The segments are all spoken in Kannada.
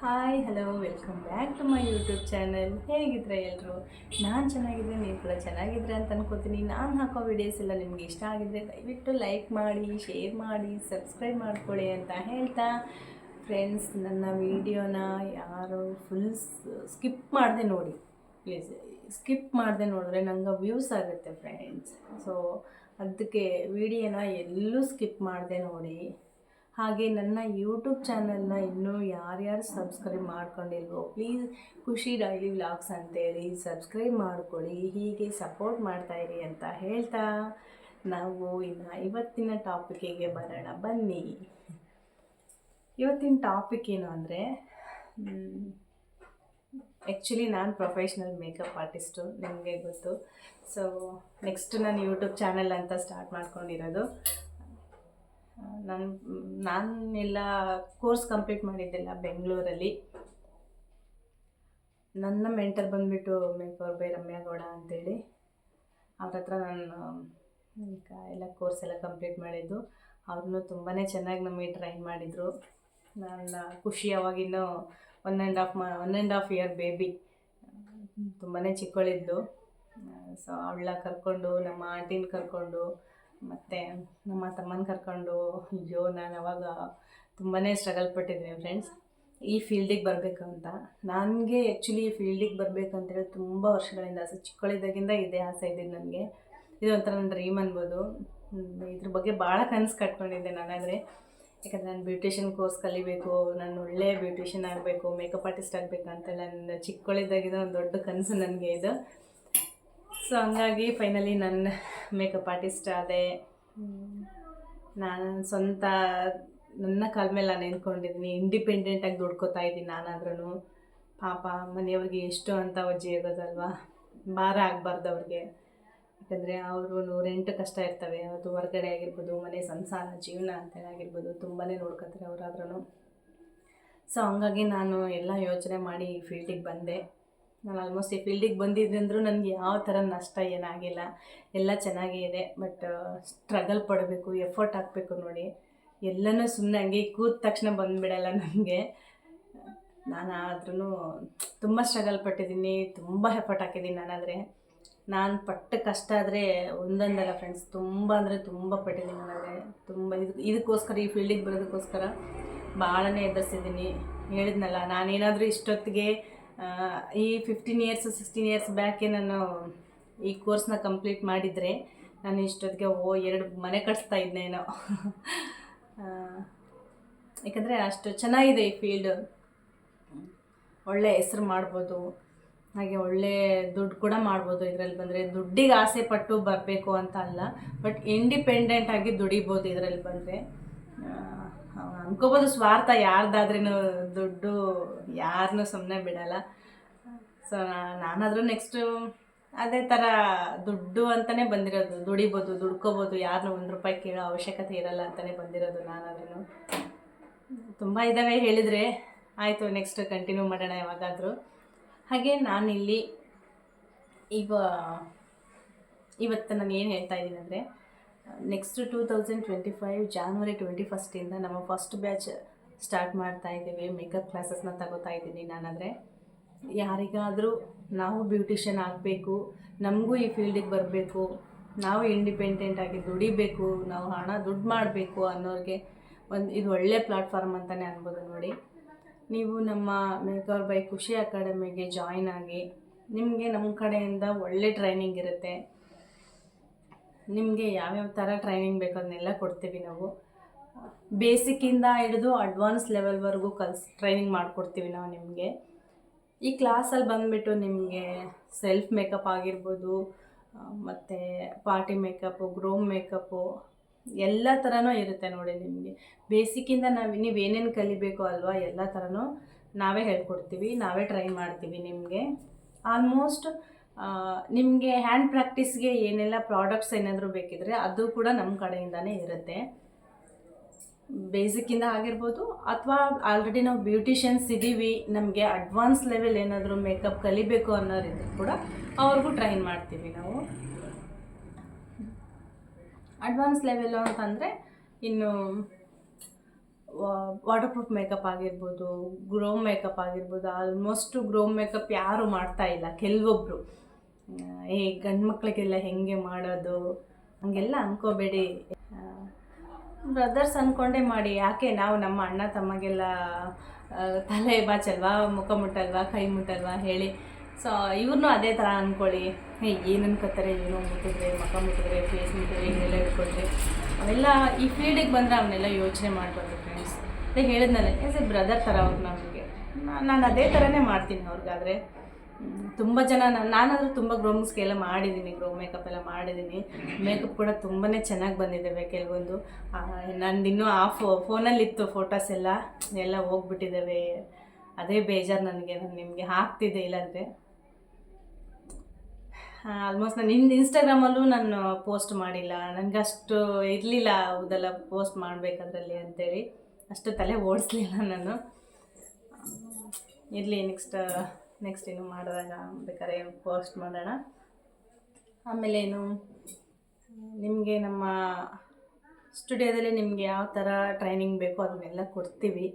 Hi, hello, welcome back to my YouTube channel. ಹೇಗಿದ್ರೆ ಎಲ್ಲರೂ ನಾನು ಚೆನ್ನಾಗಿದ್ರೆ ನೀವು ಕೂಡ ಚೆನ್ನಾಗಿದ್ರೆ ಅಂತ ಅನ್ಕೋತೀನಿ. ನಾನು ಹಾಕೋ ವಿಡಿಯೋಸ್ ಎಲ್ಲ ನಿಮ್ಗೆ ಇಷ್ಟ ಆಗಿದ್ರೆ ದಯವಿಟ್ಟು ಲೈಕ್ ಮಾಡಿ ಶೇರ್ ಮಾಡಿ ಸಬ್ಸ್ಕ್ರೈಬ್ ಮಾಡ್ಕೊಳ್ಳಿ ಅಂತ ಹೇಳ್ತಾ. ಫ್ರೆಂಡ್ಸ್ ನನ್ನ ವಿಡಿಯೋನ ಯಾರು ಫುಲ್ ಸ್ಕಿಪ್ ಮಾಡಿದೆ ನೋಡಿ. ಪ್ಲೀಸ್ ಸ್ಕಿಪ್ ಮಾಡಿದೆ ನೋಡಿದ್ರೆ ನಂಗೆ ವ್ಯೂಸ್ ಆಗುತ್ತೆ ಫ್ರೆಂಡ್ಸ್ ಸೊ ಅದಕ್ಕೆ ವಿಡಿಯೋನ ಎಲ್ಲೂ ಸ್ಕಿಪ್ ಮಾಡಿದೆ ನೋಡಿ. ಹಾಗೆ ನನ್ನ ಯೂಟ್ಯೂಬ್ ಚಾನಲ್ನ ಇನ್ನೂ ಯಾರ್ಯಾರು ಸಬ್ಸ್ಕ್ರೈಬ್ ಮಾಡ್ಕೊಂಡಿಲ್ವೋ ಪ್ಲೀಸ್ ಖುಷಿ ಡೈಲಿ ವ್ಲಾಗ್ಸ್ ಅಂತೇಳಿ ಸಬ್ಸ್ಕ್ರೈಬ್ ಮಾಡ್ಕೊಳ್ಳಿ, ಹೀಗೆ ಸಪೋರ್ಟ್ ಮಾಡ್ತಾಯಿರಿ ಅಂತ ಹೇಳ್ತಾ ನಾವು ಇನ್ನು ಇವತ್ತಿನ ಟಾಪಿಕಿಗೆ ಬರೋಣ. ಬನ್ನಿ. ಇವತ್ತಿನ ಟಾಪಿಕ್ ಏನು ಅಂದರೆ ಆ್ಯಕ್ಚುಲಿ ನಾನು ಪ್ರೊಫೆಷ್ನಲ್ ಮೇಕಪ್ ಆರ್ಟಿಸ್ಟು ನಿಮಗೆ ಗೊತ್ತು. ಸೊ ನೆಕ್ಸ್ಟ್ ನಾನು ಯೂಟ್ಯೂಬ್ ಚಾನಲ್ ಅಂತ ಸ್ಟಾರ್ಟ್ ಮಾಡ್ಕೊಂಡಿರೋದು. ನಾನು, ನಾನೆಲ್ಲ ಕೋರ್ಸ್ ಕಂಪ್ಲೀಟ್ ಮಾಡಿದ್ದೆಲ್ಲ ಬೆಂಗಳೂರಲ್ಲಿ. ನನ್ನ ಮೆಂಟರ್ ಬಂದುಬಿಟ್ಟು ಮೇಕೋರ್ ಬೈ ರಮ್ಯಾಗೌಡ ಅಂತೇಳಿ. ಅವ್ರ ಹತ್ರ ನಾನು ಈಗ ಎಲ್ಲ ಕೋರ್ಸ್ ಎಲ್ಲ ಕಂಪ್ಲೀಟ್ ಮಾಡಿದ್ದು. ಅವ್ರನ್ನೂ ತುಂಬಾ ಚೆನ್ನಾಗಿ ನಮಗೆ ಟ್ರೈನ್ ಮಾಡಿದರು. ನನ್ನ ಖುಷಿ ಅವಾಗಿನ್ನೂ ಒನ್ ಆ್ಯಂಡ್ ಹಾಫ್ ಮಾ, one and half year baby. ತುಂಬಾ ಚಿಕ್ಕವಳಿದ್ಲು. ಸೊ ಅವಳ ಕರ್ಕೊಂಡು, ನಮ್ಮ ಆಂಟಿನ ಕರ್ಕೊಂಡು ಮತ್ತು ನಮ್ಮ ತಮ್ಮನ ಕರ್ಕೊಂಡು ಅಯ್ಯೋ ನಾನು ಅವಾಗ ತುಂಬಾ ಸ್ಟ್ರಗಲ್ ಪಟ್ಟಿದ್ದೀನಿ ಫ್ರೆಂಡ್ಸ್ ಈ ಫೀಲ್ಡಿಗೆ ಬರಬೇಕು ಅಂತ. ನನಗೆ ಆ್ಯಕ್ಚುಲಿ ಈ ಫೀಲ್ಡಿಗೆ ಬರಬೇಕಂತೇಳಿ ತುಂಬ ವರ್ಷಗಳಿಂದ ಆಸೆ ಚಿಕ್ಕವಳಿದ್ದಾಗಿಂದ ಇದೇ ಆಸೆ ಇದ್ದಿದ್ದು ನನಗೆ. ಇದೊಂಥರ ನನ್ನ ಡ್ರೀಮ್ ಅನ್ಬೋದು. ಇದ್ರ ಬಗ್ಗೆ ಭಾಳ ಕನಸು ಕಟ್ಕೊಂಡಿದ್ದೆ ನಾನಾದರೆ. ಯಾಕಂದರೆ ನಾನು ಬ್ಯೂಟಿಷಿಯನ್ ಕೋರ್ಸ್ ಕಲಿಬೇಕು, ನಾನು ಒಳ್ಳೆ ಬ್ಯೂಟಿಷಿಯನ್ ಆಗಬೇಕು ಮೇಕಪ್ ಆರ್ಟಿಸ್ಟ್ ಆಗಬೇಕು ಅಂತ ನನ್ನ ಚಿಕ್ಕಳಿದ್ದಾಗಿದ್ದ ಒಂದು ದೊಡ್ಡ ಕನಸು ನನಗೆ ಇದು. ಸೊ ಹಂಗಾಗಿ ಫೈನಲಿ ನನ್ನ ಮೇಕಪ್ ಆರ್ಟಿಸ್ಟ್ ಆದೆ. ನಾನು ಸ್ವಂತ, ನನ್ನ ಕಾಲ ಮೇಲೆ ನಾನು ನಿಂತ್ಕೊಂಡಿದ್ದೀನಿ ಇಂಡಿಪೆಂಡೆಂಟಾಗಿ ದುಡ್ಕೋತಾ ಇದ್ದೀನಿ ನಾನಾದ್ರೂ ಪಾಪ, ಮನೆಯವ್ರಿಗೆ ಎಷ್ಟು ಅಂತ ಅಜ್ಜಿ ಆಗೋದಲ್ವಾ ಭಾರ ಆಗಬಾರ್ದು ಅವ್ರಿಗೆ. ಯಾಕಂದರೆ ಅವರು ನೂರೆಂಟು ಕಷ್ಟ ಇರ್ತವೆ. ಅದು ಹೊರಗಡೆ ಆಗಿರ್ಬೋದು, ಮನೆ ಸಂಸಾರ, ಜೀವನ ಅಂತ ಆಗಿರ್ಬೋದು ತುಂಬಾ ನೋಡ್ಕೊತಾರೆ ಅವರಾದ್ರೂ ಸೊ ಹಂಗಾಗಿ ನಾನು ಎಲ್ಲ ಯೋಚನೆ ಮಾಡಿ ಈ ಫೀಲ್ಡಿಗೆ ಬಂದೆ. ನಾನು ಆಲ್ಮೋಸ್ಟ್ ಈ ಫೀಲ್ಡಿಗೆ ಬಂದಿದ್ದೆ ಅಂದರೂ ನನಗೆ ಯಾವ ಥರ ನಷ್ಟ ಏನಾಗಿಲ್ಲ. ಎಲ್ಲ ಚೆನ್ನಾಗೇ ಇದೆ. ಬಟ್ ಸ್ಟ್ರಗಲ್ ಪಡಬೇಕು ಎಫರ್ಟ್ ಹಾಕಬೇಕು ನೋಡಿ. ಎಲ್ಲನೂ ಸುಮ್ಮನೆ ಹಂಗೆ ಕೂತ ತಕ್ಷಣ ಬಂದುಬಿಡಲ್ಲ ನನಗೆ. ನಾನು ಆದ್ರೂ ತುಂಬ ಸ್ಟ್ರಗಲ್ ಪಟ್ಟಿದ್ದೀನಿ, ತುಂಬ ಎಫರ್ಟ್ ಹಾಕಿದ್ದೀನಿ ನಾನಾದರೆ. ನಾನು ಪಟ್ಟ ಕಷ್ಟ ಆದರೆ ಒಂದೊಂದಲ್ಲ ಫ್ರೆಂಡ್ಸ್ ತುಂಬ ಅಂದರೆ ತುಂಬ ಪಟ್ಟಿದ್ದೀನಿ ನಾನಾದರೆ. ತುಂಬ ಇದು, ಇದಕ್ಕೋಸ್ಕರ ಈ ಫೀಲ್ಡಿಗೆ ಬರೋದಕ್ಕೋಸ್ಕರ ಭಾಳನೇ ಎದುರಿಸಿದ್ದೀನಿ ಹೇಳಿದ್ನಲ್ಲ, ನಾನೇನಾದರೂ ಇಷ್ಟೊತ್ತಿಗೆ ಈ ಫಿಫ್ಟೀನ್ ಇಯರ್ಸ್ ಸಿಕ್ಸ್ಟೀನ್ ಇಯರ್ಸ್ ಬ್ಯಾಕೆ ನಾನು ಈ ಕೋರ್ಸ್ನ ಕಂಪ್ಲೀಟ್ ಮಾಡಿದರೆ ನಾನು ಇಷ್ಟೊತ್ತಿಗೆ, ಓ, ಎರಡು ಮನೆ ಕಟ್ಸ್ತಾ ಇದ್ನೇನೋ ಯಾಕಂದರೆ ಅಷ್ಟು ಚೆನ್ನಾಗಿದೆ ಈ ಫೀಲ್ಡ್ ಒಳ್ಳೆ ಹೆಸ್ರು ಮಾಡ್ಬೋದು. ಹಾಗೆ ಒಳ್ಳೆ ದುಡ್ಡು ಕೂಡ ಮಾಡ್ಬೋದು ಇದರಲ್ಲಿ ಬಂದರೆ. ದುಡ್ಡಿಗೆ ಆಸೆ ಪಟ್ಟು ಬರಬೇಕು ಅಂತ ಅಲ್ಲ ಬಟ್ ಇಂಡಿಪೆಂಡೆಂಟ್ ಆಗಿ ದುಡಿಬೋದು ಇದರಲ್ಲಿ ಬಂದರೆ. ಅನ್ಕೋಬೋದು ಸ್ವಾರ್ಥ ಯಾರ್ದಾದ್ರೂ ದುಡ್ಡು ಯಾರನ್ನು ಸುಮ್ಮನೆ ಬಿಡಲ್ಲ. ಸೊ ನಾನಾದರೂ ನೆಕ್ಸ್ಟು ಅದೇ ಥರ ದುಡ್ಡು ಅಂತಲೇ ಬಂದಿರೋದು. ದುಡಿಬೋದು, ದುಡ್ಕೋಬೋದು ಯಾರನ್ನೂ ಒಂದು ರೂಪಾಯಿ ಕೇಳೋ ಅವಶ್ಯಕತೆ ಇರಲ್ಲ ಅಂತಲೇ ಬಂದಿರೋದು ನಾನಾದ್ರೂ ತುಂಬ ಇದ್ದಾವೆ ಹೇಳಿದರೆ. ಆಯಿತು ನೆಕ್ಸ್ಟ್ ಕಂಟಿನ್ಯೂ ಮಾಡೋಣ ಯಾವಾಗಾದರೂ. ಹಾಗೆ ನಾನಿಲ್ಲಿ ಇವ, ಇವತ್ತು ನಾನು ಏನು ಹೇಳ್ತಾ ಇದ್ದೀನಿ ಅಂದರೆ next two thousand twenty five January twenty ಫಸ್ಟಿಂದ ನಮ್ಮ ಫಸ್ಟ್ ಬ್ಯಾಚ್ ಸ್ಟಾರ್ಟ್ ಮಾಡ್ತಾ ಇದ್ದೀವಿ. ಮೇಕಪ್ ಕ್ಲಾಸಸ್ನ ತಗೋತಾ ಇದ್ದೀನಿ ನಾನಂದರೆ. ಯಾರಿಗಾದರೂ ನಾವು ಬ್ಯೂಟಿಷಿಯನ್ ಆಗಬೇಕು, ನಮಗೂ ಈ ಫೀಲ್ಡಿಗೆ ಬರಬೇಕು, ನಾವು ಇಂಡಿಪೆಂಡೆಂಟ್ ಆಗಿ ದುಡಿಬೇಕು, ನಾವು ಹಣ ದುಡ್ಡು ಮಾಡಬೇಕು ಅನ್ನೋರಿಗೆ ಒಂದು ಇದು ಒಳ್ಳೆ ಪ್ಲಾಟ್ಫಾರ್ಮ್ ಅಂತಲೇ ಅನ್ಬೋದು ನೋಡಿ. ನೀವು ನಮ್ಮ ಮೇಕರ್ ಬೈ ಖುಷಿ ಅಕಾಡೆಮಿಗೆ ಜಾಯಿನ್ ಆಗಿ ನಿಮಗೆ ನಮ್ಮ ಕಡೆಯಿಂದ ಒಳ್ಳೆ ಟ್ರೈನಿಂಗ್ ಇರುತ್ತೆ. ನಿಮಗೆ ಯಾವ್ಯಾವ ಥರ ಟ್ರೈನಿಂಗ್ ಬೇಕು ಅದನ್ನೆಲ್ಲ ಕೊಡ್ತೀವಿ ನಾವು. ಬೇಸಿಕ್ಕಿಂದ ಹಿಡಿದು ಅಡ್ವಾನ್ಸ್ ಲೆವೆಲ್ವರೆಗೂ ಕಲ್ಸ್ ಟ್ರೈನಿಂಗ್ ಮಾಡಿಕೊಡ್ತೀವಿ ನಾವು ನಿಮಗೆ. ಈ ಕ್ಲಾಸಲ್ಲಿ ಬಂದುಬಿಟ್ಟು ನಿಮಗೆ ಸೆಲ್ಫ್ ಮೇಕಪ್ ಆಗಿರ್ಬೋದು ಮತ್ತು ಪಾರ್ಟಿ ಮೇಕಪ್ಪು ಗ್ರೋಮ್ ಮೇಕಪ್ಪು ಎಲ್ಲ ಥರನೂ ಇರುತ್ತೆ ನೋಡಿ ನಿಮಗೆ. ಬೇಸಿಕ್ಕಿಂದ ನಾವು, ನೀವು ಏನೇನು ಕಲಿಬೇಕು ಅಲ್ವಾ ಎಲ್ಲ ಥರನೂ ನಾವೇ ಹೇಳ್ಕೊಡ್ತೀವಿ, ನಾವೇ ಟ್ರೈ ಮಾಡ್ತೀವಿ ನಿಮಗೆ. ಆಲ್ಮೋಸ್ಟ್ ನಿಮಗೆ ಹ್ಯಾಂಡ್ ಪ್ರಾಕ್ಟೀಸ್ಗೆ ಏನೆಲ್ಲ ಪ್ರಾಡಕ್ಟ್ಸ್ ಏನಾದರೂ ಬೇಕಿದ್ರೆ ಅದು ಕೂಡ ನಮ್ಮ ಕಡೆಯಿಂದನೇ ಇರುತ್ತೆ. ಬೇಸಿಕ್ಕಿಂದ ಆಗಿರ್ಬೋದು ಅಥವಾ ಆಲ್ರೆಡಿ ನಾವು ಬ್ಯೂಟಿಷಿಯನ್ಸ್ ಇದ್ದೀವಿ ನಮಗೆ ಅಡ್ವಾನ್ಸ್ ಲೆವೆಲ್ ಏನಾದರೂ ಮೇಕಪ್ ಕಲಿಬೇಕು ಅನ್ನೋರಿದ್ರು ಕೂಡ ಅವ್ರಿಗೂ ಟ್ರೈನ್ ಮಾಡ್ತೀವಿ ನಾವು. ಅಡ್ವಾನ್ಸ್ ಲೆವೆಲ್ಲು ಅಂತಂದರೆ ಇನ್ನು ವಾಟರ್ ಪ್ರೂಫ್ ಮೇಕಪ್ ಆಗಿರ್ಬೋದು ಗ್ರೋಮ್ ಮೇಕಪ್ ಆಗಿರ್ಬೋದು ಆಲ್ಮೋಸ್ಟು ಗ್ರೋಮ್ ಮೇಕಪ್ ಯಾರು ಮಾಡ್ತಾ ಇಲ್ಲ ಕೆಲವೊಬ್ಬರು ಏ ಗಂಡು ಮಕ್ಳಿಗೆಲ್ಲ ಹೆಂಗೆ ಮಾಡೋದು? ಹಂಗೆಲ್ಲ ಅನ್ಕೋಬೇಡಿ. ಬ್ರದರ್ಸ್ ಅನ್ಕೊಂಡೆ ಮಾಡಿ, ಯಾಕೆ ನಾವು ನಮ್ಮ ಅಣ್ಣ ತಮ್ಮಗೆಲ್ಲ ತಲೆ ಬಾಚಲ್ವಾ, ಮುಖ ಮುಟ್ಟಲ್ವಾ, ಕೈ ಮುಟ್ಟಲ್ವಾ ಹೇಳಿ. ಸೊ ಇವ್ರನ್ನೂ ಅದೇ ಥರ ಅಂದ್ಕೊಳ್ಳಿ ಹೇ ಏನು ಅನ್ಕೋತಾರೆ ಏನೋ ಮುಟ್ಟಿದ್ರೆ, ಮುಖ ಮುಟ್ಟಿದ್ರೆ ಫೇಸ್ ಮುಟ್ಟಿದ್ರೆ ಇವನ್ನೆಲ್ಲ ಇಟ್ಕೊಂಡ್ರೆ ಅವೆಲ್ಲ ಈ ಫೀಲ್ಡಿಗೆ ಬಂದರೆ ಅವನ್ನೆಲ್ಲ ಯೋಚನೆ ಮಾಡಬಾರ್ದು ಫ್ರೆಂಡ್ಸ್ ಅದೇ ಹೇಳಿದ್ನಲ್ಲ ಎಸ್ ಎ ಬ್ರದರ್ ಥರ ಅವ್ರು ನಮಗೆ. ನಾನು ಅದೇ ಥರನೇ ಮಾಡ್ತೀನಿ ಅವ್ರಿಗಾದರೆ. ತುಂಬ ಜನ ನಾನು ನಾನಾದರೂ ತುಂಬ ಗ್ರೋಮಿಂಗ್ಸ್ಗೆ ಎಲ್ಲ ಮಾಡಿದ್ದೀನಿ ಗ್ರೋ ಮೇಕಪ್ ಎಲ್ಲ ಮಾಡಿದ್ದೀನಿ ಮೇಕಪ್ ಕೂಡ ತುಂಬಾ ಚೆನ್ನಾಗಿ ಬಂದಿದ್ದಾವೆ ಕೆಲವೊಂದು. ಇನ್ನೂ ಆ ಫೋ, ಫೋನಲ್ಲಿತ್ತು ಫೋಟೋಸ್ ಎಲ್ಲ ಎಲ್ಲ ಹೋಗ್ಬಿಟ್ಟಿದ್ದಾವೆ ಅದೇ ಬೇಜಾರು ನನಗೆ, ನಾನು ನಿಮಗೆ ಹಾಕ್ತಿದ್ದೆ ಇಲ್ಲಾಂದರೆ. ಆಲ್ಮೋಸ್ಟ್ ನಾನು ಇನ್ ಇನ್ಸ್ಟಾಗ್ರಾಮಲ್ಲೂ ನಾನು ಪೋಸ್ಟ್ ಮಾಡಿಲ್ಲ. ನನಗೆ ಅಷ್ಟು ಇರಲಿಲ್ಲ ಹೌದೆಲ್ಲ ಪೋಸ್ಟ್ ಮಾಡಬೇಕದ್ರಲ್ಲಿ ಅಂತೇಳಿ. ಅಷ್ಟು ತಲೆ ಓಡಿಸ್ಲಿಲ್ಲ ನಾನು. ಇರಲಿ ನೆಕ್ಸ್ಟ್ ನೆಕ್ಸ್ಟ್ ಏನು ಮಾಡಿದಾಗ ಬೇಕಾದ್ರೆ ಪೋಸ್ಟ್ ಮಾಡೋಣ. ಆಮೇಲೆ ಏನು, ನಿಮಗೆ ನಮ್ಮ ಸ್ಟುಡಿಯೋದಲ್ಲಿ ನಿಮಗೆ ಯಾವ ಥರ ಟ್ರೈನಿಂಗ್ ಬೇಕೋ ಅದನ್ನೆಲ್ಲ ಕೊಡ್ತೀವಿ.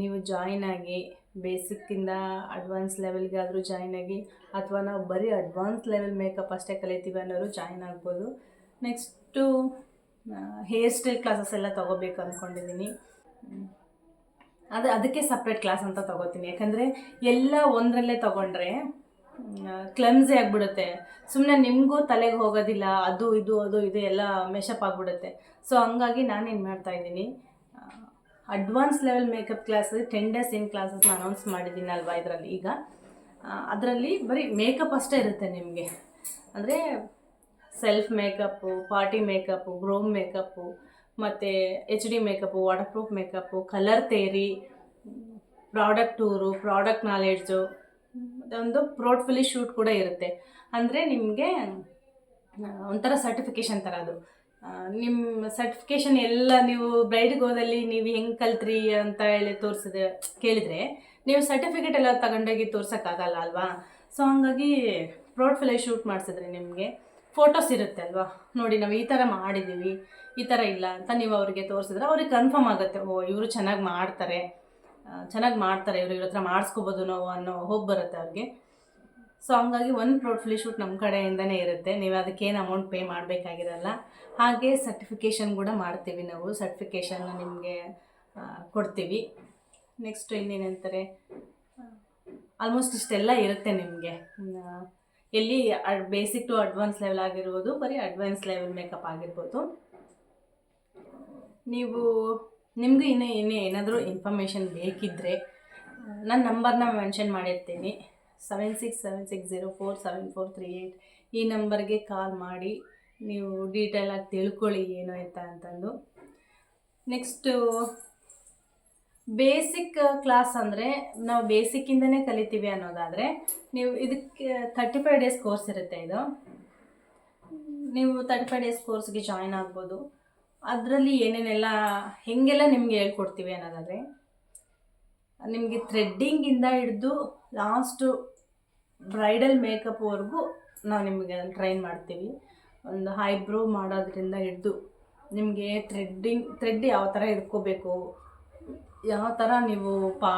ನೀವು ಜಾಯಿನ್ ಆಗಿ ಬೇಸಿಕ್ಕಿಂದ ಅಡ್ವಾನ್ಸ್ ಲೆವೆಲ್ಗಾದರೂ ಜಾಯಿನ್ ಆಗಿ, ಅಥವಾ ನಾವು ಬರೀ ಅಡ್ವಾನ್ಸ್ ಲೆವೆಲ್ ಮೇಕಪ್ ಅಷ್ಟೇ ಕಲಿತೀವಿ ಅನ್ನೋರು ಜಾಯಿನ್ ಆಗ್ಬೋದು. ನೆಕ್ಸ್ಟು ಹೇರ್ ಸ್ಟೈಲ್ ಕ್ಲಾಸಸ್ ಎಲ್ಲ ತೊಗೋಬೇಕು ಅಂದ್ಕೊಂಡಿದ್ದೀನಿ ಅದು ಅದಕ್ಕೆ ಸಪ್ರೇಟ್ ಕ್ಲಾಸ್ ಅಂತ ತೊಗೋತೀನಿ. ಯಾಕಂದರೆ ಎಲ್ಲ ಒಂದರಲ್ಲೇ ತೊಗೊಂಡ್ರೆ ಕ್ಲಮ್ಸಿ ಆಗಿಬಿಡುತ್ತೆ. ಸುಮ್ಮನೆ ನಿಮಗೂ ತಲೆಗೆ ಹೋಗೋದಿಲ್ಲ, ಅದು ಇದು ಅದು ಇದು ಎಲ್ಲ ಮೆಷಪ್ ಆಗಿಬಿಡುತ್ತೆ. ಸೊ ಹಂಗಾಗಿ ನಾನೇನು ಮಾಡ್ತಾ ಇದ್ದೀನಿ advance level makeup class ten days in ಕ್ಲಾಸಸ್ನ announce ಮಾಡಿದ್ದೀನಿ ಅಲ್ವಾ ಇದರಲ್ಲಿ ಈಗ. ಅದರಲ್ಲಿ ಬರೀ ಮೇಕಪ್ ಅಷ್ಟೇ ಇರುತ್ತೆ ನಿಮಗೆ. ಅಂದರೆ self makeup party makeup groom makeup ಮತ್ತು H D makeup waterproof makeup colour theory product tour product knowledge ಒಂದು ಪೋರ್ಟ್ಫೋಲಿಯೋ ಶೂಟ್ ಕೂಡ ಇರುತ್ತೆ. ಅಂದರೆ ನಿಮಗೆ ಒಂಥರ ಸರ್ಟಿಫಿಕೇಷನ್ ಥರ ಅದು. ನಿಮ್ಮ ಸರ್ಟಿಫಿಕೇಷನ್ ಎಲ್ಲ ನೀವು ಬ್ರೈಡ್ಗೆ ಹೋದಲ್ಲಿ ನೀವು ಹೆಂಗೆ ಕಲ್ತ್ರಿ ಅಂತ ಹೇಳಿ ತೋರಿಸಿದೆ, ಕೇಳಿದರೆ ನೀವು ಸರ್ಟಿಫಿಕೇಟ್ ಎಲ್ಲ ತಗೊಂಡೋಗಿ ತೋರ್ಸೋಕ್ಕಾಗಲ್ಲ ಅಲ್ವಾ? ಸೊ ಹಂಗಾಗಿ ಪೋರ್ಟ್ಫೋಲಿಯೋ ಶೂಟ್ ಮಾಡಿಸಿದ್ರೆ ನಿಮಗೆ. ಫೋಟೋಸ್ ಇರುತ್ತೆ ಅಲ್ವಾ? ನೋಡಿ, ನಾವು ಈ ಥರ ಮಾಡಿದ್ದೀವಿ ಈ ಥರ ಇಲ್ಲ ಅಂತ ನೀವು ಅವರಿಗೆ ತೋರಿಸಿದ್ರೆ ಅವ್ರಿಗೆ ಕನ್ಫರ್ಮ್ ಆಗುತ್ತೆ, ಓ, ಇವರು ಚೆನ್ನಾಗಿ ಮಾಡ್ತಾರೆ ಚೆನ್ನಾಗಿ ಮಾಡ್ತಾರೆ, ಇವರು ಇವ್ರ ಹತ್ರ ಮಾಡಿಸ್ಕೋಬೋದು ನಾವು ಅನ್ನೋ ಹೋಗಿ ಬರುತ್ತೆ ಅವ್ರಿಗೆ. ಸೊ ಹಂಗಾಗಿ ಒಂದು ಫ್ಲೀ ಶೂಟ್ ನಮ್ಮ ಕಡೆಯಿಂದನೇ ಇರುತ್ತೆ, ನೀವು ಅದಕ್ಕೇನು ಅಮೌಂಟ್ ಪೇ ಮಾಡಬೇಕಾಗಿರಲ್ಲ. ಹಾಗೆ ಸರ್ಟಿಫಿಕೇಷನ್ ಕೂಡ ಮಾಡ್ತೀವಿ ನಾವು ಸರ್ಟಿಫಿಕೇಷನ್ ನಿಮಗೆ ಕೊಡ್ತೀವಿ. ನೆಕ್ಸ್ಟ್ ಇನ್ನೇನಂತಾರೆ? ಆಲ್ಮೋಸ್ಟ್ ಇಷ್ಟೆಲ್ಲ ಇರುತ್ತೆ ನಿಮಗೆ. ಎಲ್ಲಿ ಬೇಸಿಕ್ ಟು ಅಡ್ವಾನ್ಸ್ ಲೆವೆಲ್ ಆಗಿರ್ಬೋದು, ಬರೀ ಅಡ್ವಾನ್ಸ್ ಲೆವೆಲ್ ಮೇಕಪ್ ಆಗಿರ್ಬೋದು. ನೀವು, ನಿಮಗೆ ಇನ್ನೂ ಇನ್ನೂ ಏನಾದರೂ ಇನ್ಫಾರ್ಮೇಷನ್ ಬೇಕಿದ್ದರೆ ನನ್ನ ನಂಬರ್ನ ಮೆನ್ಷನ್ ಮಾಡಿರ್ತೀನಿ. Seven six seven six zero four seven four three eight ಈ ನಂಬರ್ಗೆ ಕಾಲ್ ಮಾಡಿ, ನೀವು ಡೀಟೇಲಾಗಿ ತಿಳ್ಕೊಳ್ಳಿ ಏನು ಅಂತ ಅಂತಂದು. ನೆಕ್ಸ್ಟು ಬೇಸಿಕ್ ಕ್ಲಾಸ್ ಅಂದರೆ ನಾವು ಬೇಸಿಕ್ಕಿಂದನೇ ಕಲಿತೀವಿ ಅನ್ನೋದಾದರೆ ನೀವು ಇದಕ್ಕೆ ತರ್ಟಿ ಫೈವ್ ಡೇಸ್ ಕೋರ್ಸ್ ಇರುತ್ತೆ ಇದು. ನೀವು ತರ್ಟಿ ಫೈವ್ ಡೇಸ್ ಕೋರ್ಸ್ಗೆ ಜಾಯ್ನ್ ಆಗ್ಬೋದು. ಅದರಲ್ಲಿ ಏನೇನೆಲ್ಲ, ಹೇಗೆಲ್ಲ ನಿಮಗೆ ಹೇಳ್ಕೊಡ್ತೀವಿ ಅನ್ನೋದಾದರೆ, ನಿಮಗೆ ಥ್ರೆಡ್ಡಿಂಗಿಂದ ಹಿಡಿದು ಲಾಸ್ಟು ಬ್ರೈಡಲ್ ಮೇಕಪ್ವರೆಗೂ ನಾವು ನಿಮಗೆ ಟ್ರೈನ್ ಮಾಡ್ತೀವಿ. ಒಂದು ಹೈಬ್ರೋ ಮಾಡೋದ್ರಿಂದ ಹಿಡಿದು ನಿಮಗೆ ಥ್ರೆಡ್ಡಿಂಗ್ ಥ್ರೆಡ್ ಯಾವ ಥರ ಹಿಡ್ಕೋಬೇಕು ಯಾವ ಥರ ನೀವು ಪಾ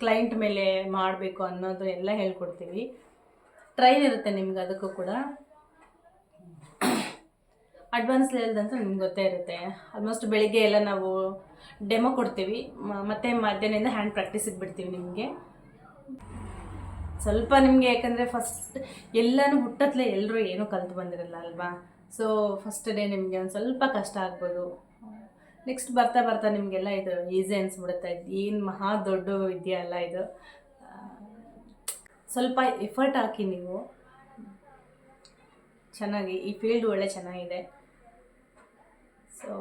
ಕ್ಲೈಂಟ್ ಮೇಲೆ ಮಾಡಬೇಕು ಅನ್ನೋದು ಎಲ್ಲ ಹೇಳ್ಕೊಡ್ತೀವಿ. ಟ್ರೈನ್ ಇರುತ್ತೆ ನಿಮ್ಗೆ ಅದಕ್ಕೂ ಕೂಡ. ಅಡ್ವಾನ್ಸ್ ಲೆವೆಲ್ದಂತೂ ನಿಮ್ಗೆ ಗೊತ್ತೇ ಇರುತ್ತೆ. ಆಲ್ಮೋಸ್ಟ್ ಬೆಳಿಗ್ಗೆ ಎಲ್ಲ ನಾವು ಡೆಮೋ ಕೊಡ್ತೀವಿ. ಮತ್ತು ಮತ್ತೆ ಮಧ್ಯಾಹ್ನದಿಂದ ಹ್ಯಾಂಡ್ ಪ್ರಾಕ್ಟೀಸಿಗೆ ಬಿಡ್ತೀವಿ ನಿಮಗೆ. ಸ್ವಲ್ಪ ನಿಮಗೆ ಯಾಕಂದರೆ ಫಸ್ಟ್ ಎಲ್ಲನೂ ಹುಟ್ಟತ್ಲೆ ಎಲ್ಲರೂ ಏನೂ ಕಲ್ತು ಬಂದಿರಲ್ಲ ಅಲ್ವಾ? ಸೊ ಫಸ್ಟ್ ಡೇ ನಿಮಗೆ ಒಂದು ಸ್ವಲ್ಪ ಕಷ್ಟ ಆಗ್ಬೋದು. ನೆಕ್ಸ್ಟ್ ಬರ್ತಾ ಬರ್ತಾ ನಿಮಗೆಲ್ಲ ಇದು ಈಸಿ ಅನಿಸ್ಬಿಡುತ್ತೆ. ಏನು ಮಹಾ ದೊಡ್ಡ ವಿದ್ಯೆ ಅಲ್ಲ ಇದು. ಸ್ವಲ್ಪ ಎಫರ್ಟ್ ಹಾಕಿ ನೀವು. ಚೆನ್ನಾಗಿ, ಈ ಫೀಲ್ಡ್ ಒಳ್ಳೆ ಚೆನ್ನಾಗಿದೆ. ಸೊ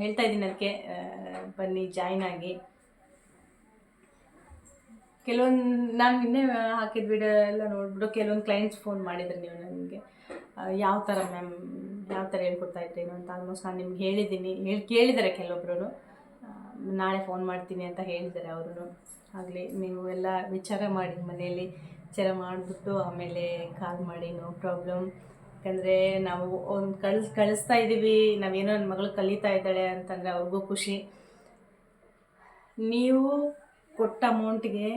ಹೇಳ್ತಾ ಇದ್ದೀನಿ ಅದಕ್ಕೆ ಬನ್ನಿ ಜಾಯ್ನ್ ಆಗಿ. ಕೆಲವೊಂದು, ನಾನು ನಿನ್ನೆ ಹಾಕಿದ ವಿಡಿಯೋ ಎಲ್ಲ ನೋಡಿಬಿಟ್ಟು ಕೆಲವೊಂದು ಕ್ಲೈಂಟ್ಸ್ ಫೋನ್ ಮಾಡಿದ್ರು ನೀವು ನನಗೆ. ಯಾವ ಥರ ಮ್ಯಾಮ್ ಯಾವ ಥರ ಹೇಳ್ಕೊಡ್ತಾ ಇದ್ರೇನು ಅಂತ ಆಲ್ಮೋಸ್ಟ್ ನಾನು ನಿಮ್ಗೆ ಹೇಳಿದ್ದೀನಿ. ಹೇಳಿ ಕೇಳಿದ್ದಾರೆ ಕೆಲವೊಬ್ಬರು ನಾಳೆ ಫೋನ್ ಮಾಡ್ತೀನಿ ಅಂತ ಹೇಳಿದ್ದಾರೆ ಅವರು. ಆಗಲಿ, ನೀವು ಎಲ್ಲ ವಿಚಾರ ಮಾಡಿ ಮನೆಯಲ್ಲಿ. ವಿಚಾರ ಮಾಡಿಬಿಟ್ಟು ಆಮೇಲೆ ಕಾಲ್ ಮಾಡಿ ನೋ ಪ್ರಾಬ್ಲಮ್ ಯಾಕಂದರೆ ನಾವು ಒಂದು ಕಳ್ಸ್ ಕಳಿಸ್ತಾ ಇದ್ದೀವಿ ನಾವೇನೋ ನನ್ನ ಮಗಳು ಕಲಿತಾ ಇದ್ದಾಳೆ ಅಂತಂದರೆ ಅವ್ರಿಗೂ ಖುಷಿ. ನೀವು ಕೊಟ್ಟ ಅಮೌಂಟ್ಗೆ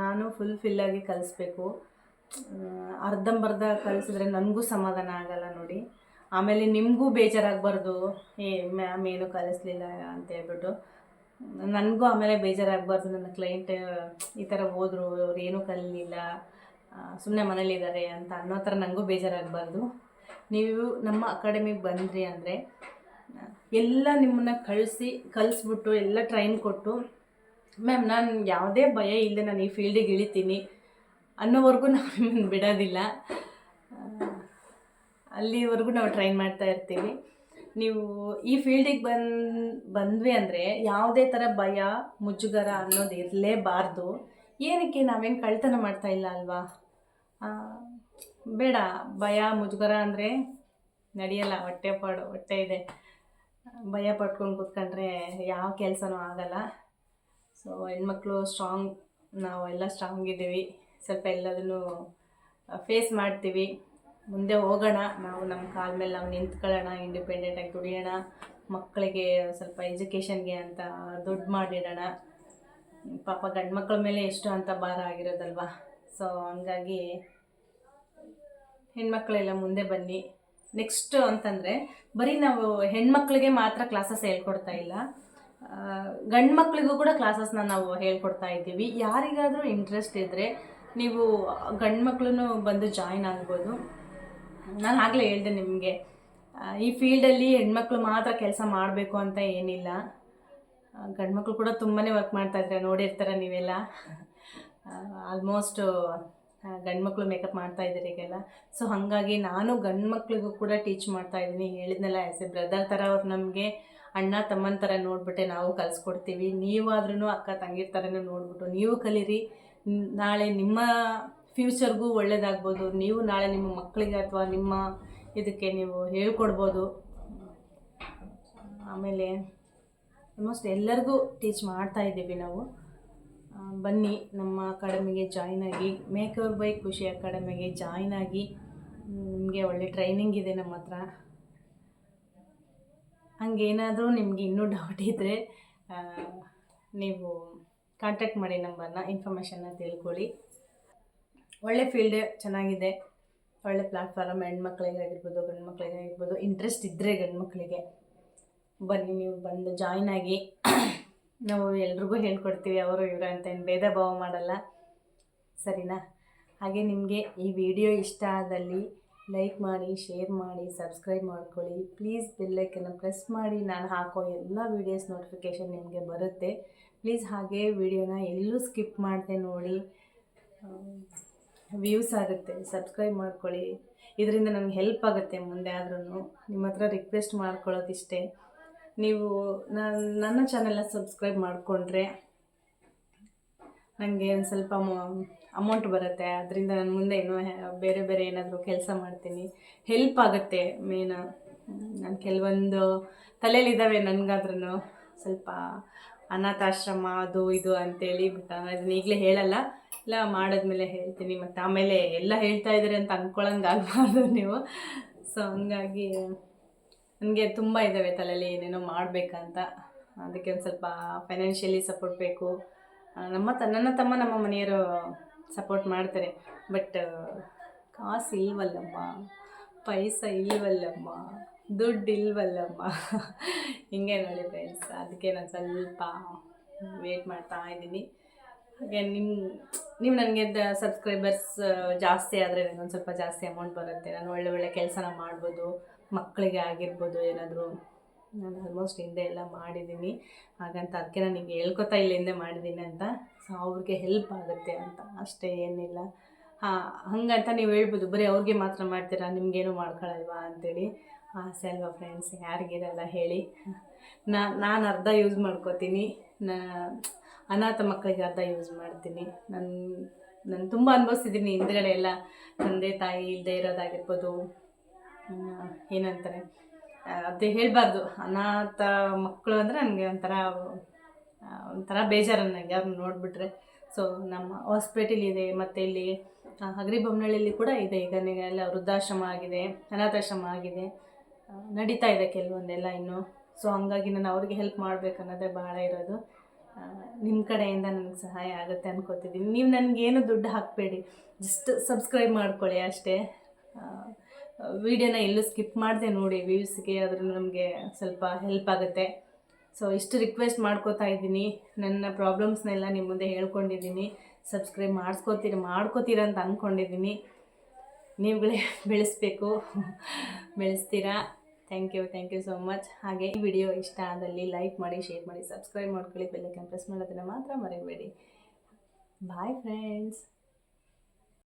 ನಾನು ಫುಲ್ ಫಿಲ್ಲಾಗಿ ಕಲಿಸ್ಬೇಕು. ಅರ್ಧಂಬರ್ಧ ಕಲಿಸಿದ್ರೆ ನನಗೂ ಸಮಾಧಾನ ಆಗಲ್ಲ ನೋಡಿ. ಆಮೇಲೆ ನಿಮಗೂ ಬೇಜಾರಾಗಬಾರ್ದು. ಏ ಮ್ಯಾಮ್ ಏನು ಕಲಿಸ್ಲಿಲ್ಲ ಅಂತ ಹೇಳ್ಬಿಟ್ಟು. ನನಗೂ ಆಮೇಲೆ ಬೇಜಾರಾಗಬಾರ್ದು. ನನ್ನ ಕ್ಲೈಂಟ್ ಈ ಥರ ಹೋದರು, ಅವ್ರು ಏನೂ ಕಲಿಲಿಲ್ಲ. ಸುಮ್ಮನೆ ಮನೇಲಿದ್ದಾರೆ ಅಂತ ಅನ್ನೋ ಥರ ನನಗೂ ಬೇಜಾರಾಗಬಾರ್ದು. ನೀವು ನಮ್ಮ ಅಕಾಡೆಮಿಗೆ ಬಂದ್ರಿ ಅಂದರೆ, ಎಲ್ಲ ನಿಮ್ಮನ್ನ ಕಳಿಸಿ, ಕಲಿಸ್ಬಿಟ್ಟು, ಎಲ್ಲ ಟ್ರೈನ್ ಕೊಟ್ಟು, ಮ್ಯಾಮ್, ನಾನು ಯಾವುದೇ ಭಯ ಇಲ್ಲದೆ ನಾನು ಈ ಫೀಲ್ಡಿಗೆ ಇಳಿತೀನಿ. ಅನ್ನೋವರೆಗೂ ನಾವು ನಿಮ್ಮನ್ನು ಬಿಡೋದಿಲ್ಲ. ಅಲ್ಲಿವರೆಗೂ ನಾವು ಟ್ರೈನ್ ಮಾಡ್ತಾ ಇರ್ತೀವಿ. ನೀವು ಈ ಫೀಲ್ಡಿಗೆ ಬಂದು, ಬಂದ್ವಿ ಅಂದರೆ ಯಾವುದೇ ಥರ ಭಯ, ಮುಜುಗರ ಅನ್ನೋದು ಇರಲೇಬಾರ್ದು. ಏನಕ್ಕೆ ನಾವೇನು ಕಳ್ತನ ಮಾಡ್ತಾ ಇಲ್ಲ ಅಲ್ವಾ? ಬೇಡ, ಭಯ, ಮುಜುಗರ ಅಂದರೆ ನಡೆಯಲ್ಲ, ಹೊಟ್ಟೆ ಪಾಡು, ಹೊಟ್ಟೆ ಇದೆ. ಭಯ ಪಟ್ಕೊಂಡು ಕೂತ್ಕೊಂಡ್ರೆ ಯಾವ ಕೆಲಸನೂ ಆಗಲ್ಲ. ಸೊ ಹೆಣ್ಮಕ್ಳು ಸ್ಟ್ರಾಂಗ್ ನಾವು ಎಲ್ಲ ಸ್ಟ್ರಾಂಗ್ ಇದ್ದೀವಿ. ಸ್ವಲ್ಪ ಎಲ್ಲದನ್ನು ಫೇಸ್ ಮಾಡ್ತೀವಿ. ಮುಂದೆ ಹೋಗೋಣ. ನಾವು ನಮ್ಮ ಕಾಲ ಮೇಲೆ ನಾವು ನಿಂತ್ಕೊಳ್ಳೋಣ ಇಂಡಿಪೆಂಡೆಂಟಾಗಿ ದುಡಿಯೋಣ, ಮಕ್ಕಳಿಗೆ ಸ್ವಲ್ಪ ಎಜುಕೇಷನ್ಗೆ ಅಂತ ದುಡ್ಡು ಮಾಡಿಡೋಣ. ಪಾಪ ಗಂಡು ಮಕ್ಕಳ ಮೇಲೆ ಎಷ್ಟು ಅಂತ ಭಾರ ಆಗಿರೋದಲ್ವಾ? ಸೊ ಹಂಗಾಗಿ ಹೆಣ್ಮಕ್ಳೆಲ್ಲ ಮುಂದೆ ಬನ್ನಿ. ನೆಕ್ಸ್ಟ್ ಅಂತಂದರೆ, ಬರೀ ನಾವು ಹೆಣ್ಮಕ್ಳಿಗೆ ಮಾತ್ರ ಕ್ಲಾಸಸ್ ಹೇಳ್ಕೊಡ್ತಾ ಇಲ್ಲ. ಗಂಡು ಮಕ್ಕಳಿಗೂ ಕೂಡ ಕ್ಲಾಸಸ್ನ ನಾವು ಹೇಳ್ಕೊಡ್ತಾ ಇದ್ದೀವಿ. ಯಾರಿಗಾದರೂ ಇಂಟ್ರೆಸ್ಟ್ ಇದ್ದರೆ ನೀವು ಗಂಡು ಮಕ್ಕಳೂ ಬಂದು ಜಾಯಿನ್ ಆಗ್ಬೋದು. ನಾನು ಆಗಲೇ ಹೇಳಿದೆ ನಿಮಗೆ. ಈ ಫೀಲ್ಡಲ್ಲಿ ಹೆಣ್ಮಕ್ಳು ಮಾತ್ರ ಕೆಲಸ ಮಾಡಬೇಕು ಅಂತ ಏನಿಲ್ಲ. ಗಂಡ್ಮಕ್ಳು ಕೂಡ ತುಂಬಾ ವರ್ಕ್ ಮಾಡ್ತಾ ಇದ್ದಾರೆ ನೋಡಿರ್ತಾರೆ ನೀವೆಲ್ಲ. ಆಲ್ಮೋಸ್ಟ್ ಗಂಡ್ಮಕ್ಳು ಮೇಕಪ್ ಮಾಡ್ತಾ ಇದ್ದಾರೆ ಈಗೆಲ್ಲ. ಸೊ ಹಾಗಾಗಿ ನಾನು ಗಂಡು ಮಕ್ಳಿಗೂ ಕೂಡ ಟೀಚ್ ಮಾಡ್ತಾ ಇದ್ದೀನಿ. ಹೇಳಿದ್ನಲ್ಲ ಆ್ಯಸ್ ಎ ಬ್ರದರ್ ಥರ ಅವ್ರು ನಮಗೆ ಅಣ್ಣ, ತಮ್ಮನ ಥರ ನೋಡ್ಬಿಟ್ಟೆ ನಾವು ಕಲಿಸ್ಕೊಡ್ತೀವಿ. ನೀವಾದ್ರೂ ಅಕ್ಕ, ತಂಗಿರ ಥರನೇ ನೋಡ್ಬಿಟ್ಟು ನೀವು ಕಲೀರಿ. ನಾಳೆ ನಿಮ್ಮ ಫ್ಯೂಚರ್ಗೂ ಒಳ್ಳೇದಾಗ್ಬೋದು. ನೀವು ನಾಳೆ ನಿಮ್ಮ ಮಕ್ಕಳಿಗೆ ಅಥವಾ ನಿಮ್ಮ ಇದಕ್ಕೆ ನೀವು ಹೇಳ್ಕೊಡ್ಬೋದು. ಆಮೇಲೆ ಆಲ್ಮೋಸ್ಟ್ ಎಲ್ಲರಿಗೂ ಟೀಚ್ ಮಾಡ್ತಾ ಇದ್ದೀವಿ ನಾವು. ಬನ್ನಿ, ನಮ್ಮ ಅಕಾಡೆಮಿಗೆ ಜಾಯ್ನ್ ಆಗಿ ಮೇಕರ್ ಬೈ ಖುಷಿ ಅಕಾಡೆಮಿಗೆ ಜಾಯ್ನ್ ಆಗಿ, ನಿಮಗೆ ಒಳ್ಳೆ ಟ್ರೈನಿಂಗ್ ಇದೆ ನಮ್ಮ ಹತ್ರ. ಹಂಗೇನಾದರೂ ನಿಮಗೆ ಇನ್ನೂ ಡೌಟ್ ಇದ್ದರೆ ನೀವು ಕಾಂಟ್ಯಾಕ್ಟ್ ಮಾಡಿ ನಂಬರ್ನ ಇನ್ಫಾರ್ಮೇಷನ್ನ ತಿಳ್ಕೊಳ್ಳಿ. ಒಳ್ಳೆ ಫೀಲ್ಡ್ ಚೆನ್ನಾಗಿದೆ. ಒಳ್ಳೆ ಪ್ಲ್ಯಾಟ್ಫಾರ್ಮ್ ಹೆಣ್ಮಕ್ಳಿಗಾಗಿರ್ಬೋದು ಗಂಡು ಮಕ್ಕಳಿಗಾಗಿರ್ಬೋದು ಇಂಟ್ರೆಸ್ಟ್ ಇದ್ದರೆ ಗಂಡು ಮಕ್ಕಳಿಗೆ ಬನ್ನಿ, ನೀವು ಬಂದು ಜಾಯ್ನ್ ಆಗಿ ನಾವು ಎಲ್ರಿಗೂ ಹೇಳ್ಕೊಡ್ತೀವಿ, ಅವರು, ಇವರು ಅಂತ ಏನು ಭೇದ ಭಾವ ಮಾಡಲ್ಲ. ಸರಿನಾ? ಹಾಗೆ ನಿಮಗೆ ಈ ವಿಡಿಯೋ ಇಷ್ಟ ಆದಲ್ಲಿ ಲೈಕ್ ಮಾಡಿ ಶೇರ್ ಮಾಡಿ ಸಬ್ಸ್ಕ್ರೈಬ್ ಮಾಡ್ಕೊಳ್ಳಿ. ಪ್ಲೀಸ್ ಬೆಲ್ಲೈಕನ್ನು ಪ್ರೆಸ್ ಮಾಡಿ. ನಾನು ಹಾಕೋ ಎಲ್ಲ ವೀಡಿಯೋಸ್ ನೋಟಿಫಿಕೇಷನ್ ನಿಮಗೆ ಬರುತ್ತೆ. ಪ್ಲೀಸ್ ಹಾಗೆ ವಿಡಿಯೋನ ಎಲ್ಲೂ ಸ್ಕಿಪ್ ಮಾಡದೆ ನೋಡಿ. ವ್ಯೂಸ್ ಆಗುತ್ತೆ, ಸಬ್ಸ್ಕ್ರೈಬ್ ಮಾಡ್ಕೊಳ್ಳಿ. ಇದರಿಂದ ನಮ್ಗೆ ಹೆಲ್ಪ್ ಆಗುತ್ತೆ ಮುಂದೆ ಆದ್ರೂ ನಿಮ್ಮ ಹತ್ರ ರಿಕ್ವೆಸ್ಟ್ ಮಾಡ್ಕೊಳ್ಳೋದಿಷ್ಟೇ. ನೀವು ನಾನು, ನನ್ನ ಚಾನೆಲ್ನ ಸಬ್ಸ್ಕ್ರೈಬ್ ಮಾಡಿಕೊಂಡ್ರೆ ನನಗೆ ಒಂದು ಸ್ವಲ್ಪ ಅಮೌಂಟ್ ಬರುತ್ತೆ. ಅದರಿಂದ ನಾನು ಮುಂದೆ ಏನೋ ಬೇರೆ ಬೇರೆ ಏನಾದರೂ ಕೆಲಸ ಮಾಡ್ತೀನಿ. ಹೆಲ್ಪ್ ಆಗುತ್ತೆ ಮೇನ್. ನಾನು ಕೆಲವೊಂದು ತಲೆಯಲ್ಲಿದ್ದಾವೆ ನನಗಾದ್ರೂ ಸ್ವಲ್ಪ ಅನಾಥಾಶ್ರಮ ಅದು ಇದು ಅಂತೇಳಿ ಬಟ್ ಅದನ್ನ ಈಗಲೇ ಹೇಳಲ್ಲ. ಇಲ್ಲ ಮಾಡಿದ್ಮೇಲೆ ಹೇಳ್ತೀನಿ, ಮತ್ತು ಆಮೇಲೆ ಎಲ್ಲ ಹೇಳ್ತಾ ಇದ್ದೀರಿ ಅಂತ ಅಂದ್ಕೊಳ್ಳಂಗೆ ಆಗಬಾರ್ದು ನೀವು. ಸೊ ಹಂಗಾಗಿ ನನಗೆ ತುಂಬ ಇದ್ದಾವೆ ತಲೆಯಲ್ಲಿ ಏನೇನೋ ಮಾಡಬೇಕಂತ. ಅದಕ್ಕೆ ಒಂದು ಸ್ವಲ್ಪ ಫೈನಾನ್ಷಿಯಲಿ ಸಪೋರ್ಟ್ ಬೇಕು. ನಮ್ಮ ತ, ನನ್ನ ತಮ್ಮ ನಮ್ಮ ಮನೆಯವರು ಸಪೋರ್ಟ್ ಮಾಡ್ತಾರೆ. ಬಟ್ ಕಾಸು ಇಲ್ವಲ್ಲಮ್ಮ? ಪೈಸ ಇಲ್ವಲ್ಲಮ್ಮ? ದುಡ್ಡು ಇಲ್ವಲ್ಲಮ್ಮ? ಹಿಂಗೆ ನೋಡಿ ಫ್ರೆಂಡ್ಸ್ ಅದಕ್ಕೆ ನಾನು ಸ್ವಲ್ಪ ವೇಟ್ ಮಾಡ್ತಾ ಇದ್ದೀನಿ. ಹಾಗೆ ನಿಮ್ಮ ನೀವು ನನಗೆ ಸಬ್ಸ್ಕ್ರೈಬರ್ಸ್ ಜಾಸ್ತಿ ಆದರೆ ಒಂದು ಸ್ವಲ್ಪ ಜಾಸ್ತಿ ಅಮೌಂಟ್ ಬರುತ್ತೆ. ನಾನು ಒಳ್ಳೆ ಒಳ್ಳೆ ಕೆಲಸನ ಮಾಡ್ಬೋದು ಮಕ್ಕಳಿಗೆ ಆಗಿರ್ಬೋದು ಏನಾದರೂ. ನಾನು ಆಲ್ಮೋಸ್ಟ್ ಹಿಂದೆ ಎಲ್ಲ ಮಾಡಿದ್ದೀನಿ ಹಾಗಂತ ಅದಕ್ಕೆ ನಾನು ನಿಮಗೆ ಹೇಳ್ಕೊತಾ ಇಲ್ಲ, ಹಿಂದೆ ಮಾಡಿದ್ದೀನಿ ಅಂತ. ಸೊ ಅವ್ರಿಗೆ ಹೆಲ್ಪ್ ಆಗುತ್ತೆ ಅಂತ. ಅಷ್ಟೇ, ಏನಿಲ್ಲ. ಹಾಂ, ಹಂಗಂತ ನೀವು ಹೇಳ್ಬೋದು. ಬರೀ ಅವ್ರಿಗೆ ಮಾತ್ರ ಮಾಡ್ತೀರಾ? ನಿಮಗೇನು ಮಾಡ್ಕೊಳಲ್ವಾ ಅಂತೇಳಿ. ಆಸೆ ಅಲ್ವಾ ಫ್ರೆಂಡ್ಸ್ ಯಾರಿಗಿರಲ್ಲ ಹೇಳಿ. ನಾನು ಅರ್ಧ ಯೂಸ್ ಮಾಡ್ಕೋತೀನಿ. ನಾ ಅನಾಥ ಮಕ್ಕಳಿಗೆ ಅರ್ಧ ಯೂಸ್ ಮಾಡ್ತೀನಿ. ನನ್ನ ನಾನು ತುಂಬ ಅನುಭವಿಸಿದ್ದೀನಿ ಹಿಂದ್ಗಡೆ ಎಲ್ಲ. ತಂದೆ, ತಾಯಿ ಇಲ್ಲದೆ ಇರೋದಾಗಿರ್ಬೋದು. ಏನಂತಾರೆ? ಅದೇ ಹೇಳಬಾರ್ದು. ಅನಾಥ ಮಕ್ಕಳು ಅಂದರೆ ನನಗೆ ಒಂಥರ ಒಂಥರ ಬೇಜಾರು ನನಗೆ ಅವ್ರನ್ನ ನೋಡಿಬಿಟ್ರೆ. ಸೊ ನಮ್ಮ ಇದೆ, ಮತ್ತು ಇಲ್ಲಿ ಹಗರಿಬೊಮ್ಮನಹಳ್ಳಿಯಲ್ಲಿ ಕೂಡ ಇದೆ. ಈಗ ಎಲ್ಲ ವೃದ್ಧಾಶ್ರಮ ಆಗಿದೆ, ಅನಾಥಾಶ್ರಮ ಆಗಿದೆ. ನಡೀತಾ ಇದೆ ಕೆಲವೊಂದೆಲ್ಲ ಇನ್ನು. ಸೊ ಹಂಗಾಗಿ ನಾನು ಅವ್ರಿಗೆ ಹೆಲ್ಪ್ ಮಾಡಬೇಕನ್ನೋದೇ ಭಾಳ ಇರೋದು. ನಿಮ್ಮ ಕಡೆಯಿಂದ ನನಗೆ ಸಹಾಯ ಆಗುತ್ತೆ ಅನ್ಕೋತಿದ್ದೀನಿ ನೀವು ನನಗೇನು ದುಡ್ಡು ಹಾಕಬೇಡಿ. ಜಸ್ಟ್ ಸಬ್ಸ್ಕ್ರೈಬ್ ಮಾಡ್ಕೊಳ್ಳಿ ಅಷ್ಟೇ. ವಿಡಿಯೋನ ಎಲ್ಲೂ ಸ್ಕಿಪ್ ಮಾಡಿದೆ ನೋಡಿ ವ್ಯೂಸ್ಗೆ ಅದ್ರ ನಮಗೆ ಸ್ವಲ್ಪ ಹೆಲ್ಪ್ ಆಗುತ್ತೆ. ಸೊ ಇಷ್ಟು ರಿಕ್ವೆಸ್ಟ್ ಮಾಡ್ಕೋತಾ ಇದ್ದೀನಿ. ನನ್ನ ಪ್ರಾಬ್ಲಮ್ಸ್ನೆಲ್ಲ ನಿಮ್ಮ ಮುಂದೆ ಹೇಳ್ಕೊಂಡಿದ್ದೀನಿ. ಸಬ್ಸ್ಕ್ರೈಬ್ ಮಾಡಿಸ್ಕೋತೀರ, ಮಾಡ್ಕೋತೀರ ಅಂತ ಅಂದ್ಕೊಂಡಿದ್ದೀನಿ ನೀವುಗಳೇ ಬೆಳೆಸ್ಬೇಕು. ಬೆಳೆಸ್ತೀರಾ? Thank you thank you so much ಹಾಗೆ ಈ ವಿಡಿಯೋ ಇಷ್ಟ ಆದಲ್ಲಿ ಲೈಕ್ ಮಾಡಿ ಶೇರ್ ಮಾಡಿ ಸಬ್ಸ್ಕ್ರೈಬ್ ಮಾಡ್ಕೊಳ್ಳಿ. ಬೆಲ್ಲೈಕನ್ ಪ್ರೆಸ್ ಮಾಡೋದನ್ನು ಮಾತ್ರ ಮರಿಬೇಡಿ. Bye friends